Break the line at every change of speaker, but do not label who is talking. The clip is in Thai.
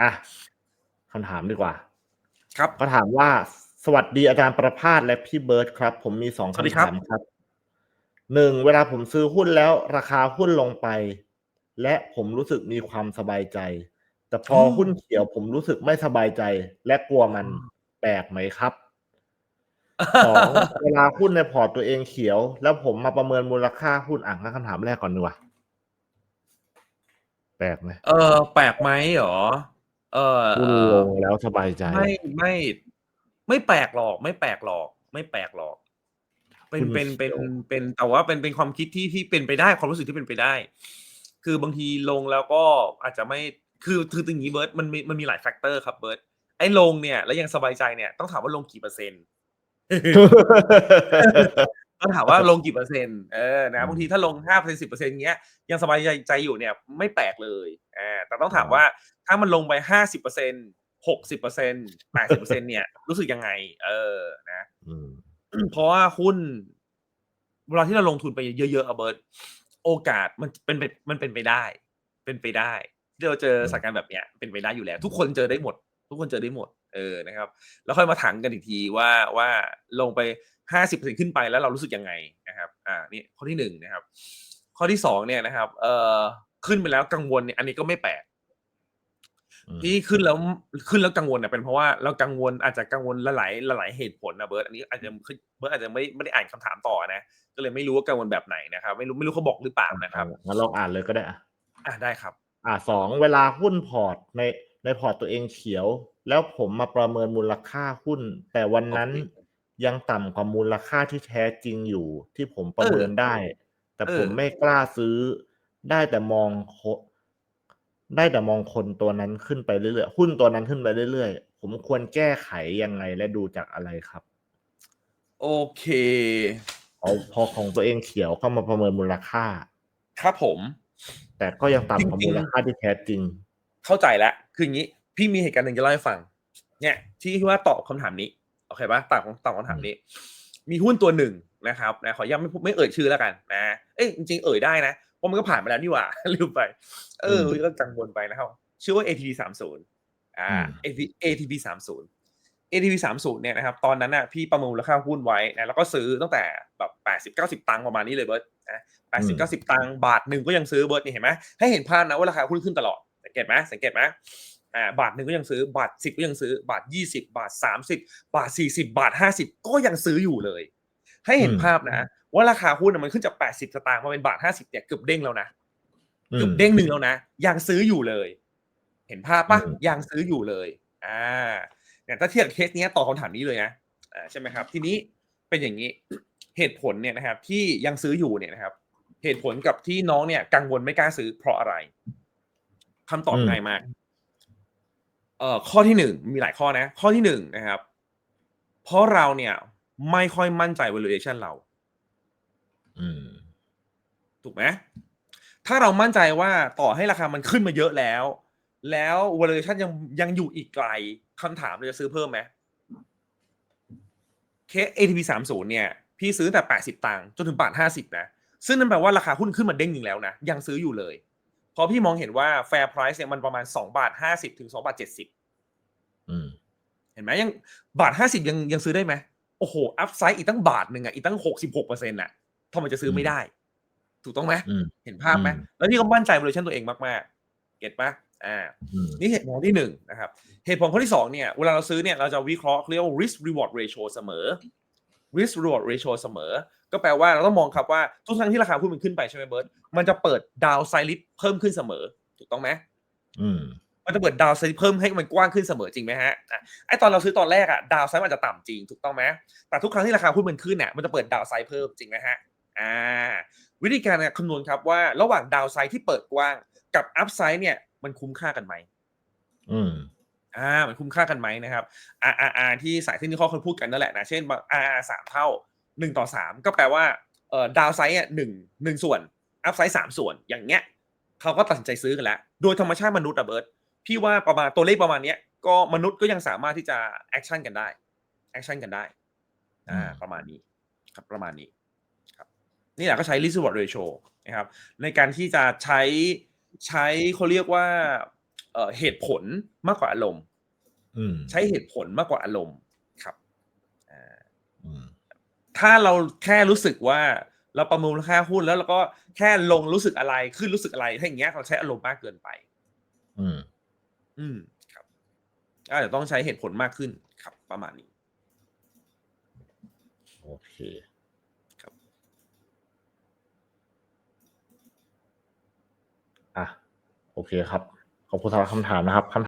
อะคำถามดีกว่า
ครับ
ก็ถามว่าสวัสดีอาจารย์ประภาสและพี่เบิร์ตครับ ผมมีสอง
สวัสดี
คำ
ครับ
ถามครับหนึ่งเวลาผมซื้อหุ้นแล้วราคาหุ้นลงไป และผมรู้สึกมีความสบายใจ แต่พออหุ้นเขียวผมรู้สึกไม่สบายใจ และกลัวมันแปลกไหมครับสองเวลาหุ้นในพอร์ตตัวเองเขียว แล้วผมมาประเมินมูลค่าหุ้นอะงั้นคำถามแรกก่อนดีกว่าแปลกไหม
เออ แปลกไหมเหรอ เออ
หุ้นลงแล้วสบายใจ
ไม่ไม่ ไม่แปลกหรอก ไม่แปลกหรอก ไม่แปลกหรอก เป็น
คุณ
เป็นเป็น
เขียว
เป็นแต่ว่าเป็นเป็นความคิดที่ที่เป็นไปได้ความรู้สึกที่เป็นไปได้ คือบางทีลงแล้วก็อาจจะไม่คือคือตรงนี้เบิร์ตมันมีมันมีหลายแฟกเตอร์ครับเบิร์ตไอ้ลงเนี่ย แล้วยังสบายใจเนี่ยต้องถามว่าลงกี่เปอร์เซ็นต์ต้องถามว่าลงกี่เปอร์เซ็นต์เออนะ
อืม
บางทีถ้าลงห้าเปอร์เซ็นสิบเปอร์เซ็นต์เงี้ยยังสบายใจใจอยู่เนี่ยไม่แปลกเลยอ่าแต่ต้องถาม
อ๋อ
ว่า ถ้ามันลงไปห้าสิบเปอร์เซ็นหกสิบเปอร์เซ็นแปดสิบเปอร์เซ็นเนี่ยรู้สึกยังไง เออนะ
อืม
เพราะว่าหุ้นเวลาที่เราลงทุนไปเยอะๆอะเบิร์ตโอกาสมันเป็นไปมันเป็นไปได้ เป็นไปได้ที่เราเจอ
อืม
สถานการณ์แบบเนี้ยเป็นไปได้อยู่แล้ว ทุกคนเจอได้หมด ทุกคนเจอได้หมด เออนะครับ แล้วค่อยมาถังกันอีกทีว่าว่าลงไปห้าสิบเปอร์เซ็นขึ้นไปแล้วเรารู้สึกยังไงนะครับ อ่านี่ข้อที่หนึ่งนะครับ ข้อที่สองเนี่ยนะครับ เอ่อขึ้นไปแล้วกังวลเนี่ยอันนี้ก็ไม่แปลก
อืม
ที่ขึ้นแล้วขึ้นแล้วกังวลเนี่ยเป็นเพราะว่าเรากังวลอาจจะกังวลหลายๆหลายๆเหตุผลนะเบิร์ตอันนี้อาจจะเบิร์ตอาจจะไม่ไม่ได้อ่านคำถามต่อนะก็เลยไม่รู้ว่ากังวลแบบไหนนะครับ ไม่รู้ไม่รู้เขาบอกหรือเปล่านะครับ
งั้นลองอ่านเลยก็ได้อะ
อ่าได้ครับ
อ่าสองเวลาหุ้นพอร์ตในในพอร์ตตัวเองเขียว แล้วผมมาประเมินมูลค่าหุ้น แต่วันนั้น
โอเค
ยังต่ำกว่ามูลค่าที่แท้จริงอยู่ที่ผมประเมินได้ แต่
เออ
ผมไม่กล้าซื้อได้แต่มองโค ได้แต่มองคนตัวนั้นขึ้นไปเรื่อยๆหุ้นตัวนั้นขึ้นไปเรื่อยๆ ผมควรแก้ไขยังไงและดูจากอะไรครับ
โอเค
เอาพอของตัวเองเขียวเข้ามาประเมินมูลค่า
ครับผม
แต่ก็ยังต่ำกว่า
จริงๆ
มูลค่าที่แท้จริง
เข้าใจแล้ว คืออย่างนี้ พี่มีเหตุการณ์หนึ่งจะเล่าให้ฟัง เนี่ยที่ว่าตอบคำถามนี้ โอเคปะตอบตอบคำถามนี้ มีหุ้นตัวหนึ่งนะครับนะขอย้ำไม่พูดไม่เอ่ยชื่อแล้วกันนะ เอ้ยจริงๆเอ่ยได้นะเพ ราะมันก็ผ่านมาแล้วนี่หว่าลืมไป เออ
อืม
ก็กังวลไปนะครับ ชื่อว่า ATP สามศูนย์อ่า
อืม
ATP สามศูนย์ ATP สามศูนย์เนี่ยนะครับ ตอนนั้นน่ะพี่ประเมินมูลค่าหุ้นไว้นะแล้วก็ซื้อตั้งแต่แบบแปดสิบเก้าสิบตังค์ประมาณนี้เลยเบิร์ตนะแปดสิบเก้าสิบตังค์บาทหนึ่งก็ยังซื้อเบิร์ตนี่เห็นไหมให้เห็นภาพนะว่าราคาหุ้นขึ้นตลอดสังเกตไหมสังเกตไหมอ่าบาทหนึ่งก็ยังซื้อบาทสิบก็ยังซื้อบาทยี่สิบาทสามสิบาทสี่สิบาทห้าสิบก็ยังซื้ออยู่เลย ให้เห็น
อืม
ภาพนะ ว่าราคาหุ้นน่ะมันขึ้นจากแปดสิบสตางค์มาเป็นบาทห้าสิบเนี่ยเกือบเด้งแล้วนะ
อื
เกือ
ม
บเด้งหนึ่งแล้วนะยังซื้ออยู่เลย เห็นภาพปะ
อืม
ยังซื้ออยู่เลยอ่าเนี่ยถ้าเทียบกับเคสเนี้ยตอบคำถามนี้เลยนะอ่าใช่ไหมครับ ทีนี้เป็นอย่างนี้เหตุผลเนี่ยนะครับ ที่ยังซื้ออยู่เนี่ยนะครับ เหตุผลกับที่น้องเนี่ย กังวลไม่กล้าซื้อเพราะอะไรคำตอบ
อืม
ง่ายมาก เอ่อข้อที่หนึ่งมีหลายข้อนะ ข้อที่หนึ่งนะครับ เพราะเราเนี่ย ไม่ค่อยมั่นใจ valuation เรา
อืม
ถูกไหมถ้าเรามั่นใจว่าต่อให้ราคามันขึ้นมาเยอะแล้ว แล้ว valuation ยังยังอยู่อีกไกลคำถามเราจะซื้อเพิ่มไหมเคส ATP สามศูนย์เนี่ย พี่ซื้อแต่แปดสิบตังค์จนถึงบาทห้าสิบนะ ซึ่งนั่นแปลว่าราคาหุ้นขึ้นมาเด้งหนึ่งแล้วนะ ยังซื้ออยู่เลย เพราะพี่มองเห็นว่า fair price เนี่ยมันประมาณสองบาทห้าสิบถึงสองบาทเจ็ดสิบ
อืม
เห็นไหมยังบาทห้าสิบยังยังซื้อได้ไหม โอ้โห อัพไซด์อีกตั้งบาทหนึ่งอะ อีกตั้งหกสิบหกเปอร์เซ็นต์อะทำไมจะซื้อไม่ได้ ถูกต้องไหม
อืม
เห็นภาพไหม
อืม
แล้วพี่ก็มั่นใจ valuation ตัวเองมากๆ เก็ตปะอ่า
อืม
นี่เหตุผลที่หนึ่งนะครับ เหตุผลข้อที่สองเนี่ย เวลาเราซื้อเนี่ยเราจะวิเคราะห์เรียกว่า risk reward ratio เสมอ risk reward ratio เสมอ ก็แปลว่าเราต้องมองครับว่าทุกครั้งที่ราคาหุ้นมันขึ้นไปใช่ไหมเบิร์ตมันจะเปิดดาวไซริสเพิ่มขึ้นเสมอ ถูกต้องไหม
อื ม
มันจะเปิดดาวไซด์เพิ่มให้มันกว้างขึ้นเสมอจริงไหมฮะอะไอตอนเราซื้อตอนแรกอะดาวไซด์มันอาจจะต่ำจริงถูกต้องไหมแต่ทุกครั้งที่ราคาหุ้นมันขึ้นเนี่ยมันจะเปิดดาวไซด์เพิ่มจริงไหมฮะอ่าวิธีการเนี่ยคำนวณครับว่าระหว่างดาวไซด์ที่เปิดกว้างกับอัพไซด์เนี่ยมันคุ้มค่ากันไหม
อืม
อ่ามันคุ้มค่ากันไหมนะครับ RRR ที่สายเทคนิคเขาเคยพูดกันนั่นแหละนะเช่น RRR สามเท่าหนึ่งต่อสามก็แปลว่าเอ่อดาวไซด์อะหนึ่งหนึ่งส่วนอัพไซด์สามส่วนอย่างเงี้ยเขาก็ตัดสินใจซื้อกันแล้ว โดยธรรมชาติมนุษย์อะเบิร์ต พี่ว่าประมาณตัวเลขประมาณเนี้ยก็มนุษย์ก็ยังสามารถที่จะแอคชั่นกันได้แอคชั่นกันได้อ่า
อืม
ประมาณนี้ครับประมาณนี้ครับนี่แหละก็ใช้ risk reward ratio นะครับในการที่จะใช้ใช้เขาเรียกว่าเอ่อเหตุผลมากกว่าอารมณ์
อืม
ใช้เหตุผลมากกว่าอารมณ์ครับอ่า
อืม
ถ้าเราแค่รู้สึกว่าเราประเมินมูลค่าหุ้นแล้วเราก็แค่ลงรู้สึกอะไรขึ้นรู้สึกอะไรถ้าอย่างเงี้ยเราใช้อารมณ์มากเกินไป
อืม
อืมครับอาจจะต้องใช้เหตุผลมากขึ้นครับ ประมาณนี้
โอเค
ครับ
อะ โอเคครับ ขอบคุณสำหรับคำถามนะครับคำ